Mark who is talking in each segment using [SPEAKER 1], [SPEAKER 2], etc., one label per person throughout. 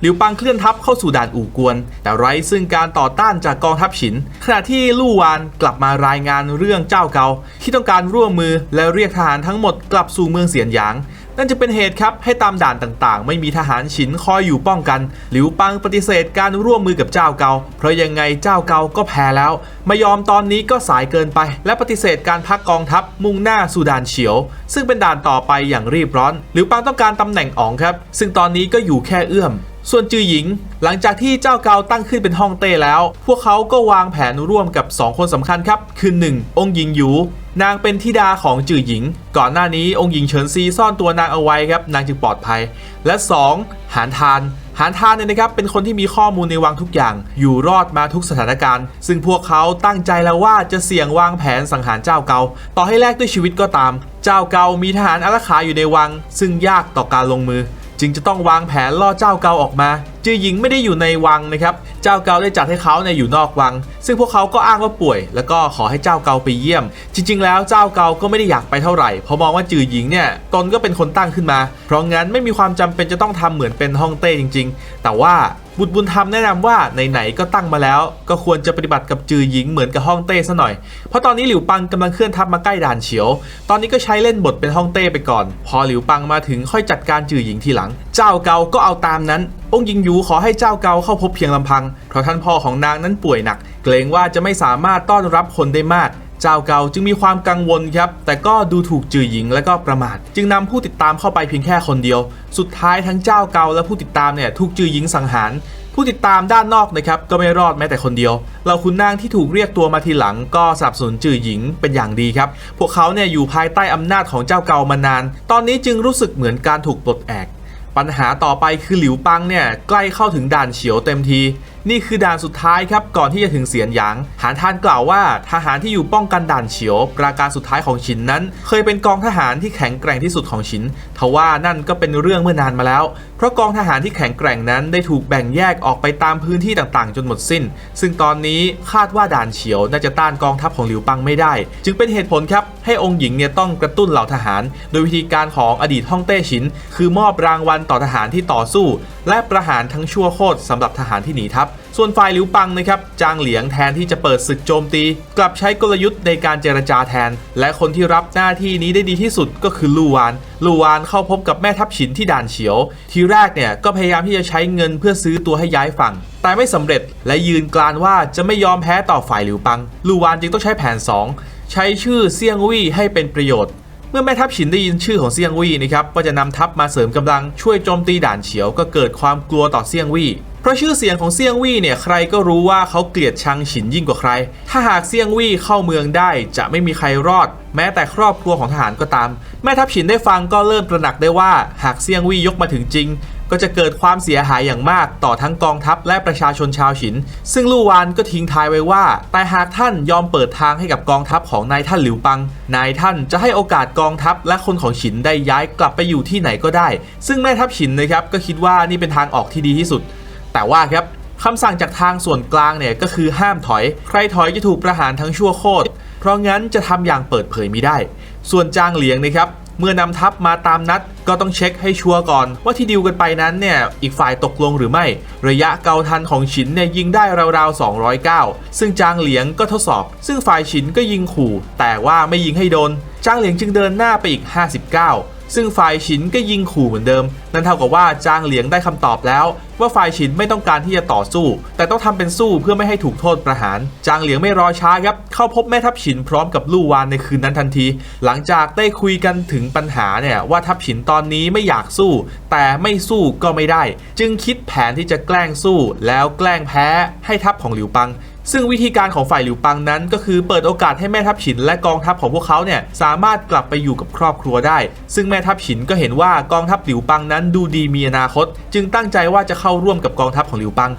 [SPEAKER 1] หลิวปังเคลื่อนทัพเข้าสู่ด่านอู่กวน แต่ไร้ซึ่งการต่อต้านจากกองทัพฉิน ขณะที่ลู่วานกลับมารายงานเรื่องเจ้าเกา ที่ต้องการร่วมมือและเรียกทหารทั้งหมดกลับสู่เมืองเสียนหยาง นั่นจะเป็นเหตุครับให้ตามด่านต่างๆ ไม่มีทหารฉินคอยอยู่ป้องกัน หลิวปังปฏิเสธการร่วมมือกับเจ้าเกา เพราะยังไงเจ้าเกาก็แพ้แล้ว ไม่ยอมตอนนี้ก็สายเกินไป และปฏิเสธการพักกองทัพมุ่งหน้าสู่ด่านเฉียว ซึ่งเป็นด่านต่อไปอย่างรีบร้อน หลิวปังต้องการตำแหน่งอ๋องครับ ซึ่งตอนนี้ก็อยู่แค่เอื้อม ส่วนจือหญิง หลังจากที่เจ้าเกาตั้งขึ้นเป็นห้องเต้แล้ว พวกเขาก็วางแผนร่วมกับ 2 คนสำคัญครับ คือ 1. องค์หญิงหยูนางเป็นธิดาของจือหญิง ก่อนหน้านี้องค์หญิงเฉินซีซ่อนตัวนางเอาไว้ครับ นางจึงปลอดภัย และ 2. หานทาน หานทานเนี่ยนะครับ เป็นคนที่มีข้อมูลในวังทุกอย่าง อยู่รอดมาทุกสถานการณ์ ซึ่งพวกเขาตั้งใจแล้วว่าจะเสี่ยงวางแผนสังหารเจ้าเกา ต่อให้แลกด้วยชีวิตก็ตาม เจ้าเกามีทหารอารักขาอยู่ในวัง ซึ่งยากต่อการลงมือ จึงจะต้องวางแผนล่อเจ้าเกาออกมา จือหญิงไม่ได้อยู่ในวังนะครับ เจ้าเกาได้จัดให้เขาในอยู่นอกวัง ซึ่งพวกเขาก็อ้างว่าป่วย แล้วก็ขอให้เจ้าเกาไปเยี่ยม จริง ๆ แล้วเจ้าเกาก็ไม่ได้อยากไปเท่าไหร่เพราะมองว่าจือหญิงเนี่ยตนก็เป็นคนตั้งขึ้นมา เพราะงั้นไม่มีความจำเป็นจะต้องทำเหมือนเป็นฮ่องเต้จริง ๆ แต่ว่า บุตรบุญธรรมแนะนำว่าไหนๆก็ตั้งมาแล้ว ก็ควรจะปฏิบัติกับจือหญิงเหมือนกับฮ่องเต้ซะหน่อย เพราะตอนนี้หลิวปังกำลังเคลื่อนทัพมาใกล้ด่านเฉียว ตอนนี้ก็ใช้เล่นบทเป็นฮ่องเต้ไปก่อน พอหลิวปังมาถึงค่อยจัดการจือหญิงทีหลัง เจ้าเกาก็เอาตามนั้น องค์หญิงยูขอให้เจ้าเกาเข้าพบเพียงลำพัง เพราะท่านพ่อของนางนั้นป่วยหนัก เกรงว่าจะไม่สามารถต้อนรับคนได้มาก เจ้าเก่าจึงมีความกังวลครับ แต่ก็ดูถูกจือหญิงและก็ประมาท จึงนำผู้ติดตามเข้าไปเพียงแค่คนเดียว สุดท้ายทั้งเจ้าเก่าและผู้ติดตามเนี่ยถูกจือหญิงสังหารผู้ติดตามด้านนอกนะครับก็ไม่รอดแม้แต่คนเดียว เราคุณนางที่ถูกเรียกตัวมาทีหลัง ก็สนับสนุนจื่อหญิงเป็นอย่างดีครับ พวกเขาเนี่ยอยู่ภายใต้อำนาจของเจ้าเก่ามานาน ตอนนี้จึงรู้สึกเหมือนการถูกปลดแอก ปัญหาต่อไปคือหลิวปังเนี่ยใกล้เข้าถึงด่านเฉียวเต็มที นี่คือด่านสุดท้ายครับก่อนที่จะถึงเสียนหยาง หานทานกล่าวว่าทหารที่อยู่ป้องกันด่านเฉียว ปราการสุดท้ายของฉินนั้น เคยเป็นกองทหารที่แข็งแกร่งที่สุดของฉินทว่านั่นก็เป็นเรื่องเมื่อนานมาแล้ว เพราะกองทหารที่แข็งแกร่งนั้นได้ถูกแบ่งแยกออกไปตามพื้นที่ต่างๆ จนหมดสิ้น ซึ่งตอนนี้คาดว่าด่านเฉียวน่าจะต้านกองทัพของหลิวปังไม่ได้ จึงเป็นเหตุผลครับให้องค์หญิงเนี่ยต้องกระตุ้นเหล่าทหาร โดยวิธีการของอดีตฮ่องเต้ฉิน คือมอบรางวัลต่อทหารที่ต่อสู้ และประหารทั้งชั่วโคตรสำหรับทหารที่หนีทัพส่วนฝ่ายหลิวปังนะครับจางเหลียงแทนที่จะเปิดศึกโจมตี กลับใช้กลยุทธ์ในการเจรจาแทน และคนที่รับหน้าที่นี้ได้ดีที่สุดก็คือลู่วานลู่วานเข้าพบกับแม่ทัพฉินที่ด่านเฉียว ทีแรกเนี่ยก็พยายามที่จะใช้เงินเพื่อซื้อตัวให้ย้ายฝั่ง แต่ไม่สำเร็จและยืนกรานว่าจะไม่ยอมแพ้ต่อฝ่ายหลิวปังลู่วานจึงต้องใช้แผน 2 ใช้ชื่อเซียงวี่ให้เป็นประโยชน์เมื่อแม่ทัพฉินได้ยินชื่อของเซียงวี่นะครับว่าจะนำทัพมาเสริมกำลังช่วยโจมตีด่านเฉียวก็เกิดความกลัวต่อเซียงวี่ ราะชื่อเสียงของเซียงวี่เนี่ยใครก็รู้ว่าเขาเกลียดชังฉินยิ่งกว่าใคร ถ้าหากเซียงวี่เข้าเมืองได้จะไม่มีใครรอด แม้แต่ครอบครัวของทหารก็ตาม แม่ทัพฉินได้ฟังก็เริ่มตระหนักได้ว่า หากเซียงวี่ยกมาถึงจริง ก็จะเกิดความเสียหายอย่างมากต่อทั้งกองทัพและประชาชนชาวฉิน ซึ่งลู่วานก็ทิ้งท้ายไว้ว่า แต่หากท่านยอมเปิดทางให้กับกองทัพของนายท่านหลิวปัง นายท่านจะให้โอกาสกองทัพและคนของฉินได้ย้ายกลับไปอยู่ที่ไหนก็ได้ ซึ่งแม่ทัพฉินนะครับก็คิดว่านี่เป็นทางออกที่ดีที่สุด แต่ว่าครับคำสั่งจากทางส่วนกลางเนี่ยก็คือห้ามถอย ใครถอยจะถูกประหารทั้งชั่วโคตร เพราะงั้นจะทำอย่างเปิดเผยไม่ได้ ส่วนจางเหลียงนะครับเมื่อนำทัพมาตามนัดก็ต้องเช็คให้ชัวร์ก่อน ว่าที่ดิวกันไปนั้นเนี่ยอีกฝ่ายตกลงหรือไม่ ระยะเกาทันของฉินเนี่ยยิงได้ราวๆ209 ซึ่งจางเหลียงก็ทดสอบ ซึ่งฝ่ายฉินก็ยิงขู่ แต่ว่าไม่ยิงให้โดน จางเหลียงจึงเดินหน้าไปอีก 59 ซึ่งฝ่ายฉินก็ยิงขู่เหมือนเดิม นั่นเท่ากับว่าจางเหลียงได้คำตอบแล้ว ว่าฝ่ายฉินไม่ต้องการที่จะต่อสู้ แต่ต้องทำเป็นสู้เพื่อไม่ให้ถูกโทษประหาร จางเหลียงไม่รอช้าครับเข้าพบแม่ทัพฉินพร้อมกับลู่วานในคืนนั้นทันที หลังจากได้คุยกันถึงปัญหาเนี่ยว่าทัพฉินตอนนี้ไม่อยากสู้ แต่ไม่สู้ก็ไม่ได้ จึงคิดแผนที่จะแกล้งสู้ แล้วแกล้งแพ้ให้ทัพของหลิวปังซึ่งวิธีการของฝ่ายหลิวปังนั้นก็คือเปิดโอกาสให้แม่ทัพฉินและกองทัพของพวกเขาเนี่ยสามารถกลับไปอยู่กับครอบครัวได้ ซึ่งแม่ทัพฉินก็เห็นว่ากองทัพหลิวปังนั้นดูดีมีอนาคต จึงตั้งใจว่าจะเข้าร่วมกับกองทัพของหลิวปัง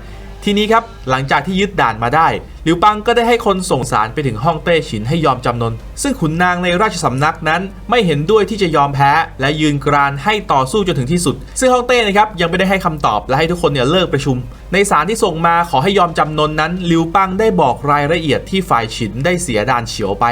[SPEAKER 1] ทีนี้ครับหลังจากที่ยึดด่านมาได้ หลิวปังก็ได้ให้คนส่งสารไปถึงฮ่องเต้ฉินให้ยอมจำนน ซึ่งขุนนางในราชสำนักนั้นไม่เห็นด้วยที่จะยอมแพ้ และยืนกรานให้ต่อสู้จนถึงที่สุด ซึ่งฮ่องเต้นะครับยังไม่ได้ให้คำตอบและให้ทุกคนเนี่ยเลิกประชุม ในสารที่ส่งมาขอให้ยอมจำนนนั้นหลิวปังได้บอกรายละเอียดที่ฝ่ายฉินได้เสียด่านเฉียวไป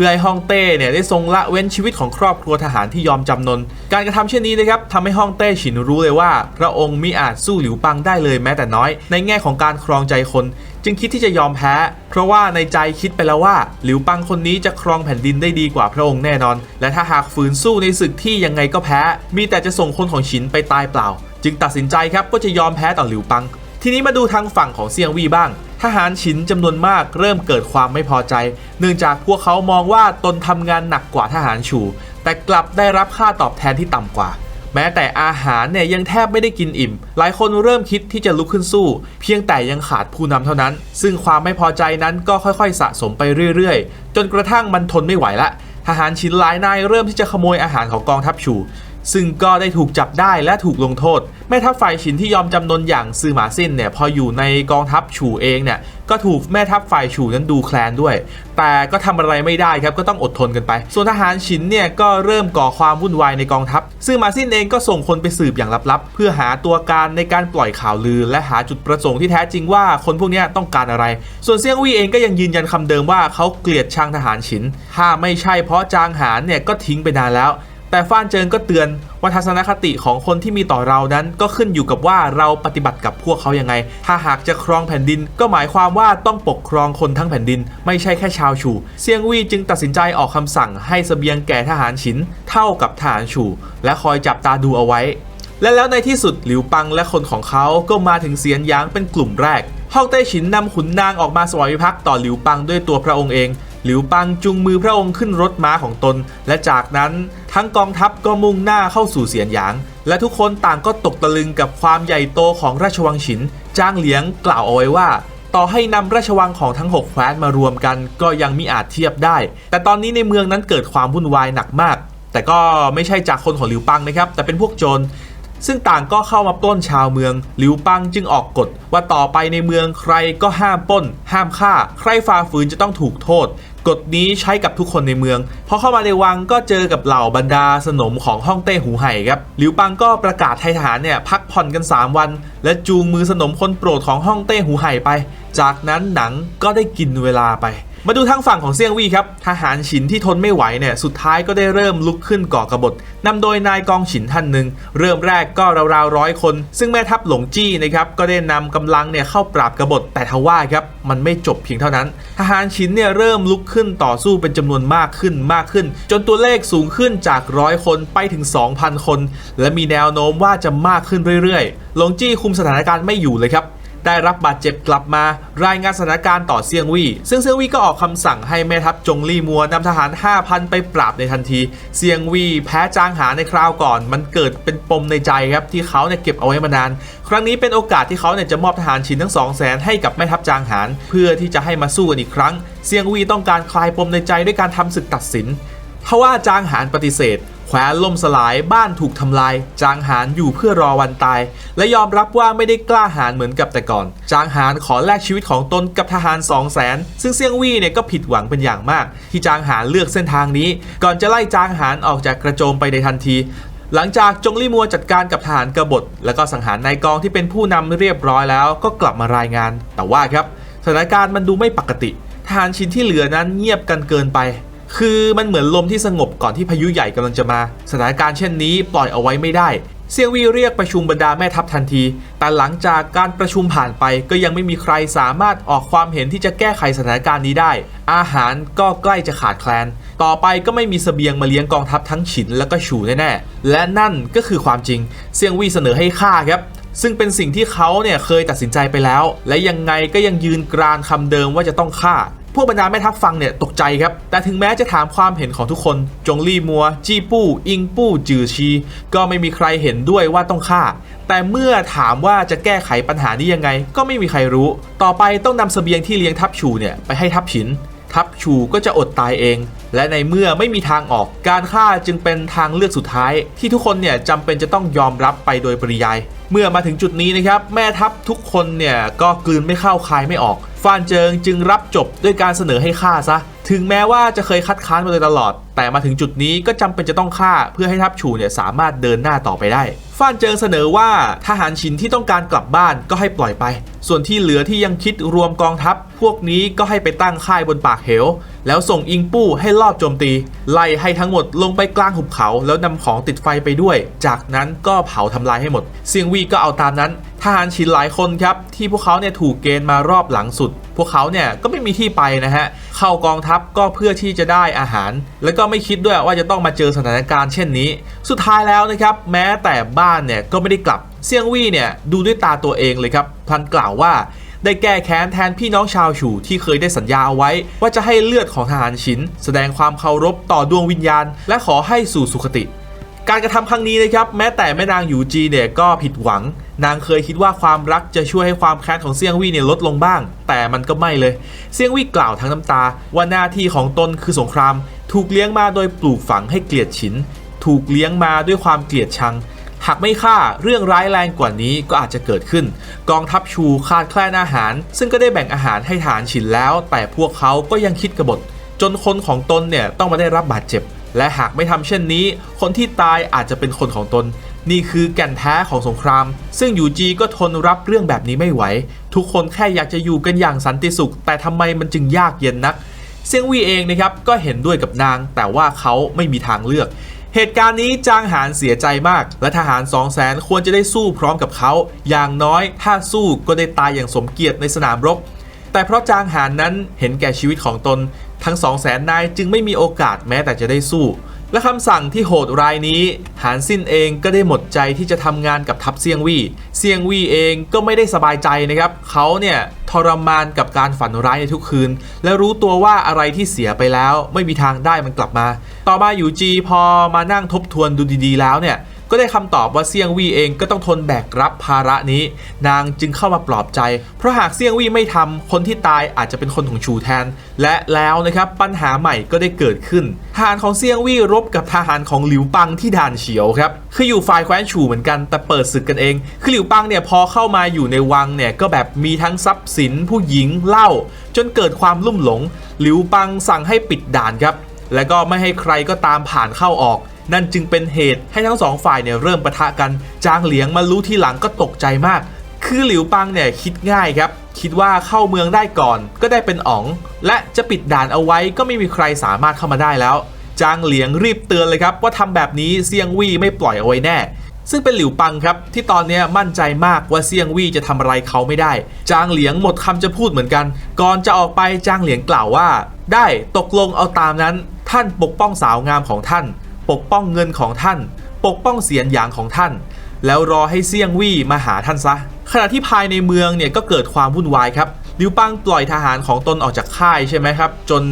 [SPEAKER 1] พื่อให้ฮ่องเต้เนี่ยได้ทรงละเว้นชีวิตของครอบครัวทหารที่ยอมจำนน การกระทำเช่นนี้นะครับทำให้ฮ่องเต้ฉินรู้เลยว่า พระองค์มิอาจสู้หลิวปังได้เลยแม้แต่น้อย ในแง่ของการครองใจคน จึงคิดที่จะยอมแพ้ เพราะว่าในใจคิดไปแล้วว่า หลิวปังคนนี้จะครองแผ่นดินได้ดีกว่าพระองค์แน่นอน และถ้าหากฝืนสู้ในศึกที่ยังไงก็แพ้ มีแต่จะส่งคนของฉินไปตายเปล่า จึงตัดสินใจครับก็จะยอมแพ้ต่อหลิวปัง ทีนี้มาดูทางฝั่งของเซียงวีบ้าง ทหารฉินจำนวนมากเริ่มเกิดความไม่พอใจ เนื่องจากพวกเขามองว่าตนทำงานหนักกว่าทหารฉูแต่กลับได้รับค่าตอบแทนที่ต่ำกว่า แม้แต่อาหารเนี่ยยังแทบไม่ได้กินอิ่ม หลายคนเริ่มคิดที่จะลุกขึ้นสู้ เพียงแต่ยังขาดผู้นำเท่านั้น ซึ่งความไม่พอใจนั้นก็ค่อยๆ สะสมไปเรื่อยๆ จนกระทั่งมันทนไม่ไหวละทหารฉินหลายนายเริ่มที่จะขโมยอาหารของกองทัพฉู ซึ่งก็ได้ถูกจับได้และถูกลงโทษ แม่ทัพฝ่ายฉินที่ยอมจำนนอย่างซือหมาซินเนี่ยพออยู่ในกองทัพฉูเองเนี่ยก็ถูกแม่ทัพฝ่ายฉูนั้นดูแคลนด้วย แต่ก็ทำอะไรไม่ได้ครับก็ต้องอดทนกันไป ส่วนทหารฉินเนี่ยก็เริ่มก่อความวุ่นวายในกองทัพ ซึ่งหมาซินเองก็ส่งคนไปสืบอย่างลับๆ เพื่อหาตัวการในการปล่อยข่าวลือ และหาจุดประสงค์ที่แท้จริงว่าคนพวกนี้ต้องการอะไร ส่วนเซียงวี่เองก็ยังยืนยันคำเดิมว่าเขาเกลียดชังทหารฉิน ถ้าไม่ใช่เพราะจางหานเนี่ยก็ทิ้งไปนานแล้ว แต่ฟ้านเจิงก็เตือนว่าทัศนคติของคนที่มีต่อเรานั้น ก็ขึ้นอยู่กับว่าเราปฏิบัติกับพวกเขายังไง ถ้าหากจะครองแผ่นดิน ก็หมายความว่าต้องปกครองคนทั้งแผ่นดิน ไม่ใช่แค่ชาวชูเซียงวี่จึงตัดสินใจออกคำสั่งให้เสบียงแก่ทหารฉิน เท่ากับทหารชู และคอยจับตาดูเอาไว้ และแล้วในที่สุดหลิวปังและคนของเขาก็มาถึงเซียนยางเป็นกลุ่มแรกฮ่องเต้ฉินนำขุนนางออกมาสวายภักดิ์ต่อหลิวปังด้วยตัวพระองค์เอง หลิวปังจุงมือพระองค์ขึ้นรถม้าของตน และจากนั้นทั้งกองทัพก็มุ่งหน้าเข้าสู่เสียนหยาง และทุกคนต่างก็ตกตะลึงกับความใหญ่โตของราชวังฉิน จ้างเหลียงกล่าวเอาไว้ว่า ต่อให้นำราชวังของทั้ง 6 แคว้นมารวมกันก็ยังมิอาจเทียบได้ แต่ตอนนี้ในเมืองนั้นเกิดความวุ่นวายหนักมาก แต่ก็ไม่ใช่จากคนของหลิวปังนะครับแต่เป็นพวกโจรซึ่งต่างก็เข้ามาปล้นชาวเมือง หลิวปังจึงออกกฎว่าต่อไปในเมืองใครก็ห้ามปล้น ห้ามฆ่า ใครฝ่าฝืนจะต้องถูกโทษ กฎนี้ใช้กับทุกคนในเมืองพอเข้ามาในวังก็เจอกับเหล่าบรรดาสนมของฮ่องเต้หูไห่ครับหลิวปังก็ประกาศให้ทหารเนี่ยพักผ่อนกัน 3 วัน และจูงมือสนมคนโปรดของฮ่องเต้หูไห่ไป จากนั้นหนังก็ได้กินเวลาไป มาดูทางฝั่งของเซียงวี่ครับทหารฉินที่ทนไม่ไหวเนี่ยสุดท้ายก็ได้เริ่มลุกขึ้นก่อกบฏนำโดยนายกองฉินท่านหนึ่งเริ่มแรกก็ราวๆร้อยคน ซึ่งแม่ทัพหลงจี้นะครับก็ได้นำกำลังเนี่ยเข้าปราบกบฏแต่ทว่าครับมันไม่จบเพียงเท่านั้น ทหารฉินเนี่ยเริ่มลุกขึ้นต่อสู้เป็นจำนวนมากขึ้นมากขึ้น จนตัวเลขสูงขึ้นจากร้อยคนไปถึง 2,000 คน และมีแนวโน้มว่าจะมากขึ้นเรื่อยๆหลงจี้คุมสถานการณ์ไม่อยู่เลยครับ ได้รับบาดเจ็บกลับมารายงานสถานการณ์ต่อเซียงวี่ซึ่งเซียงวี่ก็ออกคำสั่งให้แม่ทัพจงลี่มัวนำทหาร 5,000 ไปปราบในทันที เซียงวี่แพ้จางหาในคราวก่อน มันเกิดเป็นปมในใจครับที่เขาเนี่ยเก็บเอาไว้มานาน ครั้งนี้เป็นโอกาสที่เขาเนี่ยจะมอบทหารชินทั้ง2 0 0แสนให้กับแม่ทัพจางหานเพื่อที่จะให้มาสู้กันอีกครั้ง เซียงวี่ต้องการคลายปมในใจด้วยการทำศึกตัดสินทว่าจางหานปฏิเสธ แคว้นล่มสลายบ้านถูกทำลาย จางหานอยู่เพื่อรอวันตาย และยอมรับว่าไม่ได้กล้าหาญเหมือนกับแต่ก่อน จางหานขอแลกชีวิตของตนกับทหาร2 0 0แสนซึ่งเซียงวี่เนี่ยก็ผิดหวังเป็นอย่างมาก ที่จางหานเลือกเส้นทางนี้ ก่อนจะไล่จางหานออกจากกระโจมไปในทันทีหลังจากจงลี่มัวจัดการกับทหารกบฏ และก็สังหารนายกองที่เป็นผู้นำเรียบร้อยแล้วก็กลับมารายงาน แต่ว่าครับสถานการณ์มันดูไม่ปกติ ทหารชิ้นที่เหลือนั้นเงียบกันเกินไป คือมันเหมือนลมที่สงบก่อนที่พายุใหญ่กำลังจะมา สถานการณ์เช่นนี้ปล่อยเอาไว้ไม่ได้ เซียงวีเรียกประชุมบรรดาแม่ทัพทันที แต่หลังจากการประชุมผ่านไปก็ยังไม่มีใครสามารถออกความเห็นที่จะแก้ไขสถานการณ์นี้ได้ อาหารก็ใกล้จะขาดแคลน ต่อไปก็ไม่มีเสบียงมาเลี้ยงกองทัพทั้งฉินและก็ฉูแน่ๆ และนั่นก็คือความจริง เซียงวีเสนอให้ฆ่าครับซึ่งเป็นสิ่งที่เขาเนี่ยเคยตัดสินใจไปแล้ว และยังไงก็ยังยืนกรานคำเดิมว่าจะต้องฆ่า วกบรรดาแม่ทัพฟังเนี่ยตกใจครับ แต่ถึงแม้จะถามความเห็นของทุกคน จงลี่มัว จี้ปู้ อิงปู้ จือชี ก็ไม่มีใครเห็นด้วยว่าต้องฆ่า แต่เมื่อถามว่าจะแก้ไขปัญหานี้ยังไง ก็ไม่มีใครรู้ ต่อไปต้องนำเสบียงที่เลี้ยงทัพชูเนี่ยไปให้ทัพฉิน ทัพชูก็จะอดตายเอง และในเมื่อไม่มีทางออกการฆ่าจึงเป็นทางเลือกสุดท้าย ที่ทุกคนเนี่ยจำเป็นจะต้องยอมรับไปโดยปริยาย เมื่อมาถึงจุดนี้นะครับแม่ทัพทุกคนเนี่ยก็กลืนไม่เข้าคายไม่ออกฟานเจิงจึงรับจบด้วยการเสนอให้ฆ่าซะ ถึงแม้ว่าจะเคยคัดค้านมาโดยตลอด แต่มาถึงจุดนี้ก็จำเป็นจะต้องฆ่าเพื่อให้ทัพชูเนี่ยสามารถเดินหน้าต่อไปได้ฟานเจิงเสนอว่าทหารชินที่ต้องการกลับบ้านก็ให้ปล่อยไป ส่วนที่เหลือที่ยังคิดรวมกองทัพ พวกนี้ก็ให้ไปตั้งค่ายบนปากเหว แล้วส่งอิงปู้ให้ลอบโจมตี ไล่ให้ทั้งหมดลงไปกลางหุบเขา แล้วนำของติดไฟไปด้วย จากนั้นก็เผาทำลายให้หมด เซียงวีก็เอาตามนั้น ทหารชินหลายคนครับ ที่พวกเขาเนี่ยถูกเกณฑ์มารอบหลังสุด พวกเขาเนี่ยก็ไม่มีที่ไปนะฮะ เข้ากองทัพก็เพื่อที่จะได้อาหาร แล้วก็ไม่คิดด้วยว่าจะต้องมาเจอสถานการณ์เช่นนี้ สุดท้ายแล้วนะครับ แม้แต่บ้านเนี่ยก็ไม่ได้กลับ เซียงวี่เนี่ยดูด้วยตาตัวเองเลยครับ พันกล่าวว่า ได้แก้แค้นแทนพี่น้องชาวฉูที่เคยได้สัญญาเอาไว้ ว่าจะให้เลือดของทหารฉินแสดงความเคารพต่อดวงวิญญาณ และขอให้สู่สุคติ การกระทำครั้งนี้นะครับแม้แต่แม่นางหยูจีเนี่ยก็ผิดหวัง นางเคยคิดว่าความรักจะช่วยให้ความแค้นของเซียงวี่เนี่ยลดลงบ้าง แต่มันก็ไม่เลย เซียงวี่กล่าวทั้งน้ำตา ว่าหน้าที่ของตนคือสงคราม ถูกเลี้ยงมาโดยปลูกฝังให้เกลียดฉิน ถูกเลี้ยงมาด้วยความเกลียดชัง หากไม่ฆ่าเรื่องร้ายแรงกว่านี้ก็อาจจะเกิดขึ้น กองทัพชูขาดแคลนอาหาร ซึ่งก็ได้แบ่งอาหารให้ฐานฉินแล้ว แต่พวกเขาก็ยังคิดกบฏ จนคนของตนเนี่ยต้องมาได้รับบาดเจ็บ และหากไม่ทำเช่นนี้ คนที่ตายอาจจะเป็นคนของตน นี่คือแก่นแท้ของสงคราม ซึ่งยูจีก็ทนรับเรื่องแบบนี้ไม่ไหว ทุกคนแค่อยากจะอยู่กันอย่างสันติสุข แต่ทำไมมันจึงยากเย็นนักเซียงวีเองนะครับก็เห็นด้วยกับนาง แต่ว่าเขาไม่มีทางเลือก เหตุการณ์นี้จางหานเสียใจมาก และทหาร 2 0 0แสนควรจะได้สู้พร้อมกับเขา อย่างน้อยถ้าสู้ก็ได้ตายอย่างสมเกียรติในสนามรบ แต่เพราะจางหานนั้นเห็นแก่ชีวิตของตน ทั้ง 2 0 0แสนนายจึงไม่มีโอกาสแม้แต่จะได้สู้ และคำสั่งที่โหดรายนี้ หานสิ้นเองก็ได้หมดใจที่จะทำงานกับทัพเซียงวี่เซียงวี่เองก็ไม่ได้สบายใจนะครับ เขาเนี่ยทรมานกับการฝันร้ายในทุกคืน และรู้ตัวว่าอะไรที่เสียไปแล้ว ไม่มีทางได้มันกลับมา ต่อมาอยู่จีพอมานั่งทบทวนดูดีๆแล้วเนี่ย ก็ได้คำตอบว่าเซียงวี่เองก็ต้องทนแบกรับภาระนี้ นางจึงเข้ามาปลอบใจ เพราะหากเซียงวี่ไม่ทำคนที่ตายอาจจะเป็นคนของชูแทน และแล้วนะครับปัญหาใหม่ก็ได้เกิดขึ้น ทหารของเซียงวี่รบกับทหารของหลิวปังที่ด่านเฉียวครับคืออยู่ฝ่ายแคว้นชูเหมือนกันแต่เปิดศึกกันเองคือหลิวปังเนี่ยพอเข้ามาอยู่ในวังเนี่ยก็แบบมีทั้งทรัพย์สินผู้หญิงเหล้าจนเกิดความลุ่มหลง หลิวปังสั่งให้ปิดด่านครับ และก็ไม่ให้ใครก็ตามผ่านเข้าออก นั่นจึงเป็นเหตุให้ทั้งสองฝ่ายเนี่ยเริ่มปะทะกันจางเหลียงมารู้ทีหลังก็ตกใจมาก คือหลิวปังเนี่ยคิดง่ายครับคิดว่าเข้าเมืองได้ก่อนก็ได้เป็นอ๋อง และจะปิดด่านเอาไว้ก็ไม่มีใครสามารถเข้ามาได้แล้ว จางเหลียงรีบเตือนเลยครับ ว่าทำแบบนี้เซียงวี่ไม่ปล่อยเอาไว้แน่ ซึ่งเป็นหลิวปังครับ ที่ตอนนี้มั่นใจมากว่าเซียงวี่จะทำอะไรเขาไม่ได้ จางเหลียงหมดคำจะพูดเหมือนกัน ก่อนจะออกไปจางเหลียงกล่าวว่า ได้ตกลงเอาตามนั้น ท่านปกป้องสาวงามของท่าน ปกป้องเงินของท่าน ปกป้องเสียนหยางของท่าน แล้วรอให้เซียงวี่มาหาท่านซะ ขณะที่ภายในเมืองเนี่ยก็เกิดความวุ่นวายครับลิวปังปล่อยทหารของตนออกจากค่ายใช่ไหมครับ จน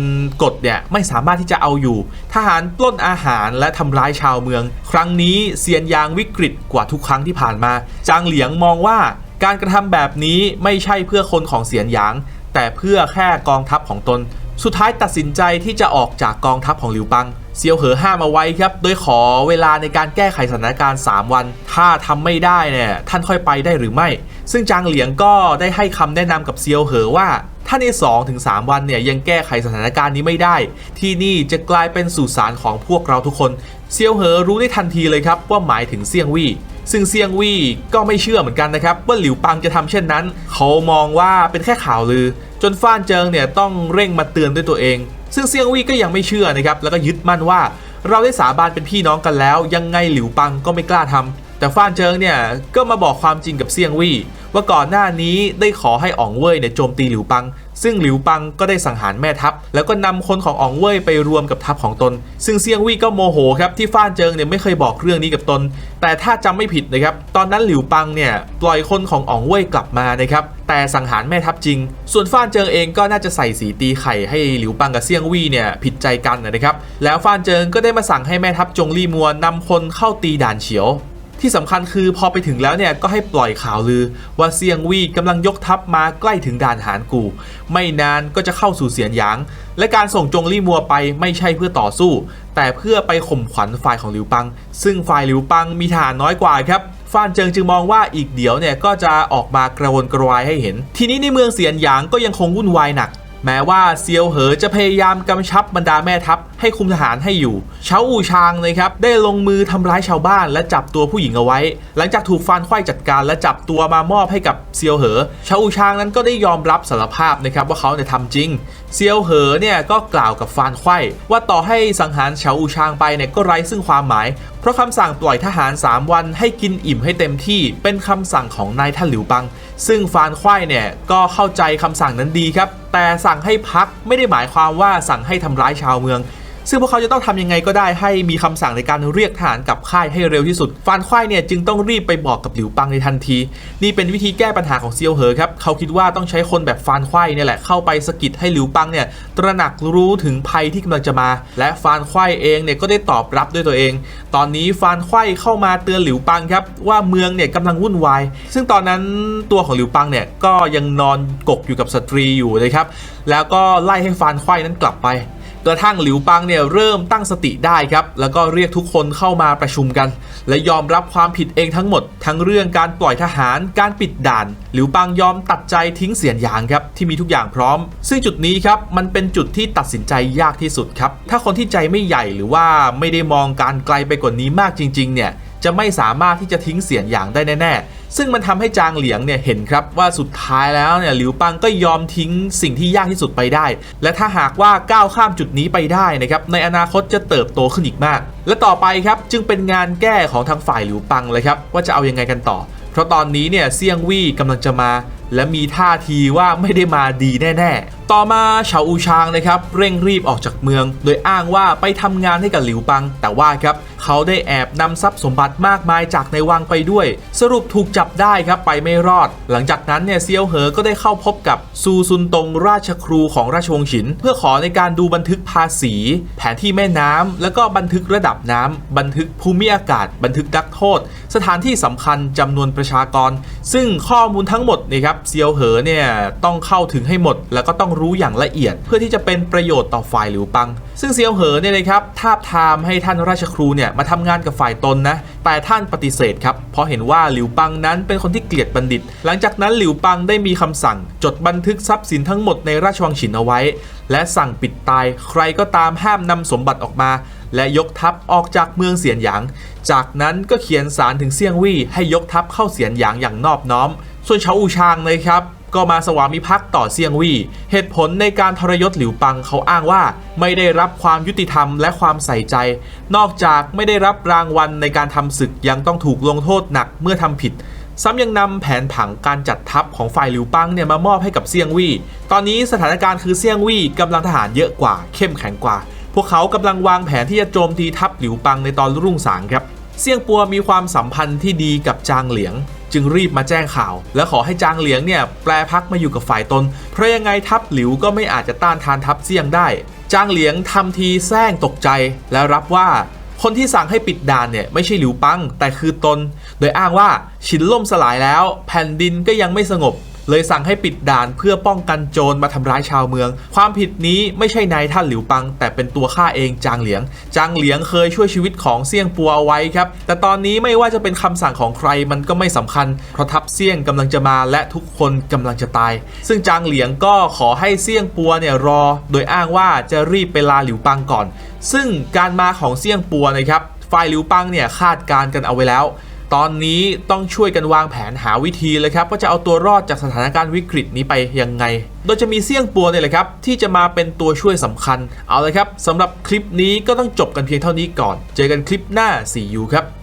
[SPEAKER 1] กฎเนี่ยไม่สามารถที่จะเอาอยู่ ทหารปล้นอาหารและทำร้ายชาวเมือง ครั้งนี้เซียนยางวิกฤตกว่าทุกครั้งที่ผ่านมา จางเหลียงมองว่าการกระทำแบบนี้ไม่ใช่เพื่อคนของเสียนหยาง แต่เพื่อแค่กองทัพของตน สุดท้ายตัดสินใจที่จะออกจากกองทัพของหลิวปัง เซียวเหอห้ามเอาไว้ครับ โดยขอเวลาในการแก้ไขสถานการณ์ 3 วัน ถ้าทำไม่ได้เนี่ยท่านค่อยไปได้หรือไม่ ซึ่งจางเหลียงก็ได้ให้คำแนะนำกับเซียวเหอว่าถ้าใน 2-3 วันเนี่ยยังแก้ไขสถานการณ์นี้ไม่ได้ ที่นี่จะกลายเป็นสุสานของพวกเราทุกคน เซียวเหอรู้ได้ทันทีเลยครับว่าหมายถึงเซียงวี่ซึ่งเซียงวี่ก็ไม่เชื่อเหมือนกันนะครับว่าหลิวปังจะทำเช่นนั้น เขามองว่าเป็นแค่ข่าวลือ จนฟ้านเจิงเนี่ยต้องเร่งมาเตือนด้วยตัวเอง ซึ่งเซียงวี่ก็ยังไม่เชื่อนะครับแล้วก็ยึดมั่นว่า เราได้สาบานเป็นพี่น้องกันแล้ว ยังไงหลิวปังก็ไม่กล้าทำแต่ฟ้านเจิงเนี่ยก็มาบอกความจริงกับเซียงวี่ว่าก่อนหน้านี้ได้ขอให้อ๋องเว่ยเนี่ยโจมตีหลิวปัง ซึ่งหลิวปังก็ได้สังหารแม่ทัพ แล้วก็นำคนของอ๋องเว่ยไปรวมกับทัพของตน ซึ่งเซียงวี่ก็โมโหครับที่ฟ้านเจิงเนี่ยไม่เคยบอกเรื่องนี้กับตน แต่ถ้าจำไม่ผิดนะครับตอนนั้นหลิวปังเนี่ยปล่อยคนของอ๋องเว่ยกลับมานะครับ แต่สังหารแม่ทัพจริง ส่วนฟ้านเจิงเองก็น่าจะใส่สีตีไข่ให้หลิวปังกับเซียงวี่เนี่ยผิดใจกันนะครับ แล้วฟ้านเจิงก็ได้มาสั่งให้แม่ทัพจงลี่มัวนำคนเข้าตีด่านเฉียว ที่สำคัญคือพอไปถึงแล้วเนี่ยก็ให้ปล่อยข่าวลือ ว่าเซียงวี่กำลังยกทัพมาใกล้ถึงด่านหานกู ไม่นานก็จะเข้าสู่เสียนหยาง และการส่งจงลี่มัวไปไม่ใช่เพื่อต่อสู้ แต่เพื่อไปข่มขวัญฝ่ายของหลิวปัง ซึ่งฝ่ายหลิวปังมีทหารน้อยกว่าครับ ฟ้านเจิงจึงมองว่าอีกเดี๋ยวเนี่ยก็จะออกมากระวนกระวายให้เห็น ทีนี้ในเมืองเสียนหยางก็ยังคงวุ่นวายหนัก แม้ว่าเซียวเหอจะพยายามกำชับบรรดาแม่ทัพให้คุมทหารให้อยู่เฉาอู่ชางนะครับได้ลงมือทำร้ายชาวบ้านและจับตัวผู้หญิงเอาไว้ หลังจากถูกฟานไขว้จัดการและจับตัวมามอบให้กับเซียวเหอเฉาอู่ชางนั้นก็ได้ยอมรับสารภาพนะครับว่าเขาเนี่ยทำจริง เซียวเหอเนี่ยก็กล่าวกับฟานไขว้ว่าต่อให้สังหารเฉาอู่ชางไปเนี่ยก็ไร้ซึ่งความหมาย เพราะคำสั่งปล่อยทหาร 3 วันให้กินอิ่มให้เต็มที่เป็นคำสั่งของนายท่านหลิวปัง ซึ่งฟานควายเนี่ยก็เข้าใจคำสั่งนั้นดีครับ แต่สั่งให้พักไม่ได้หมายความว่าสั่งให้ทำร้ายชาวเมือง ซึ่งพวกเขาจะต้องทำยังไงก็ได้ให้มีคำสั่งในการเรียกทหารกับค่ายให้เร็วที่สุด ฟานควายเนี่ยจึงต้องรีบไปบอกกับหลิวปังในทันที นี่เป็นวิธีแก้ปัญหาของเซียวเหอครับ เขาคิดว่าต้องใช้คนแบบฟานควายเนี่ยแหละเข้าไปสะกิดให้หลิวปังเนี่ยตระหนักรู้ถึงภัยที่กำลังจะมา และฟานควายเองเนี่ยก็ได้ตอบรับด้วยตัวเอง ตอนนี้ฟานควายเข้ามาเตือนหลิวปังครับว่าเมืองเนี่ยกำลังวุ่นวาย ซึ่งตอนนั้นตัวของหลิวปังเนี่ยก็ยังนอนกกอยู่กับสตรีอยู่นะครับ แล้วก็ไล่ให้ฟานควายนั้นกลับไป กระทั่งหลิวปังเนี่ยเริ่มตั้งสติได้ครับ แล้วก็เรียกทุกคนเข้ามาประชุมกัน และยอมรับความผิดเองทั้งหมด ทั้งเรื่องการปล่อยทหาร การปิดด่าน หลิวปังยอมตัดใจทิ้งเสียนหยางครับที่มีทุกอย่างพร้อม ซึ่งจุดนี้ครับมันเป็นจุดที่ตัดสินใจยากที่สุดครับ ถ้าคนที่ใจไม่ใหญ่หรือว่าไม่ได้มองการไกลไปกว่านี้มากจริงๆเนี่ยจะไม่สามารถที่จะทิ้งเสียนหยางได้แน่ๆ ซึ่งมันทำให้จางเหลียงเนี่ยเห็นครับว่าสุดท้ายแล้วเนี่ยหลิวปังก็ยอมทิ้งสิ่งที่ยากที่สุดไปได้ และถ้าหากว่าก้าวข้ามจุดนี้ไปได้นะครับในอนาคตจะเติบโตขึ้นอีกมาก และต่อไปครับจึงเป็นงานแก้ของทางฝ่ายหลิวปังเลยครับว่าจะเอายังไงกันต่อ เพราะตอนนี้เนี่ยเซียงวี่กำลังจะมา และมีท่าทีว่าไม่ได้มาดีแน่ ๆ ต่อมาเฉาอูชางนะครับเร่งรีบออกจากเมือง โดยอ้างว่าไปทำงานให้กับหลิวปัง แต่ว่าครับเขาได้แอบนำทรัพย์สมบัติมากมายจากในวังไปด้วย สรุปถูกจับได้ครับไปไม่รอด หลังจากนั้นเนี่ยเซียวเหอก็ได้เข้าพบกับซูซุนตงราชครูของราชวงศ์ฉิน เพื่อขอในการดูบันทึกภาษี แผนที่แม่น้ำแล้วก็บันทึกระดับน้ำบันทึกภูมิอากาศ บันทึกนักโทษ สถานที่สำคัญจำนวนประชากร ซึ่งข้อมูลทั้งหมดนี่ครับเซียวเหอเนี่ยต้องเข้าถึงให้หมด แล้วก็ต้องรู้อย่างละเอียด เพื่อที่จะเป็นประโยชน์ต่อฝ่ายหลิวปัง ซึ่งเซียวเหอเนี่ยนะครับทาบทามให้ท่านราชครูเนี่ยมาทำงานกับฝ่ายตนนะแต่ท่านปฏิเสธครับเพราะเห็นว่าหลิวปังนั้นเป็นคนที่เกลียดบัณฑิต หลังจากนั้นหลิวปังได้มีคำสั่ง จดบันทึกทรัพย์สินทั้งหมดในราชวังฉินเอาไว้ และสั่งปิดตาย ใครก็ตามห้ามนำสมบัติออกมา และยกทัพออกจากเมืองเสียนหยาง จากนั้นก็เขียนสารถึงเซี่ยงวี่ให้ยกทัพเข้าเสียนหยางอย่างนอบน้อม ส่วนเฉาอูชางนะครับก็มาสวามิภักดิ์ต่อเซียงวี่ เหตุผลในการทรยศหลิวปังเขาอ้างว่า ไม่ได้รับความยุติธรรมและความใส่ใจ นอกจากไม่ได้รับรางวัลในการทำศึกยังต้องถูกลงโทษหนักเมื่อทำผิด ซ้ำยังนำแผนผังการจัดทัพของฝ่ายหลิวปังเนี่ยมามอบให้กับเซียงวี่ ตอนนี้สถานการณ์คือเซียงวี่กำลังทหารเยอะกว่า เข้มแข็งกว่า พวกเขากำลังวางแผนที่จะโจมตีทัพหลิวปังในตอนรุ่งสางครับ เซียงปัวมีความสัมพันธ์ที่ดีกับจางเหลียง จึงรีบมาแจ้งข่าว และขอให้จางเหลียงเนี่ยแปลพักมาอยู่กับฝ่ายตน เพราะยังไงทัพหลิวก็ไม่อาจจะต้านทานทัพเซี่ยงได้ จางเหลียงทำทีแซงตกใจ และรับว่าคนที่สั่งให้ปิดด่านเนี่ยไม่ใช่หลิวปังแต่คือตน โดยอ้างว่าฉินล่มสลายแล้ว แผ่นดินก็ยังไม่สงบ เลยสั่งให้ปิดด่านเพื่อป้องกันโจรมาทำร้ายชาวเมือง ความผิดนี้ไม่ใช่นายท่านหลิวปัง แต่เป็นตัวข้าเองจางเหลียง จางเหลียงเคยช่วยชีวิตของเซี่ยงปัวเอาไว้ครับ แต่ตอนนี้ไม่ว่าจะเป็นคำสั่งของใครมันก็ไม่สำคัญ เพราะทัพเซี่ยงกำลังจะมาและทุกคนกำลังจะตาย ซึ่งจางเหลียงก็ขอให้เซี่ยงปัวเนี่ยรอ โดยอ้างว่าจะรีบไปลาหลิวปังก่อน ซึ่งการมาของเซี่ยงปัวนะครับฝ่ายหลิวปังเนี่ยคาดการณ์กันเอาไว้แล้ว ตอนนี้ต้องช่วยกันวางแผนหาวิธีเลยครับว่าจะเอาตัวรอดจากสถานการณ์วิกฤตนี้ไปยังไง โดยจะมีเสี่ยงปัวเนี่ยแหละครับ ที่จะมาเป็นตัวช่วยสำคัญ เอาเลยครับสำหรับคลิปนี้ก็ต้องจบกันเพียงเท่านี้ก่อน เจอกันคลิปหน้า See you ครับ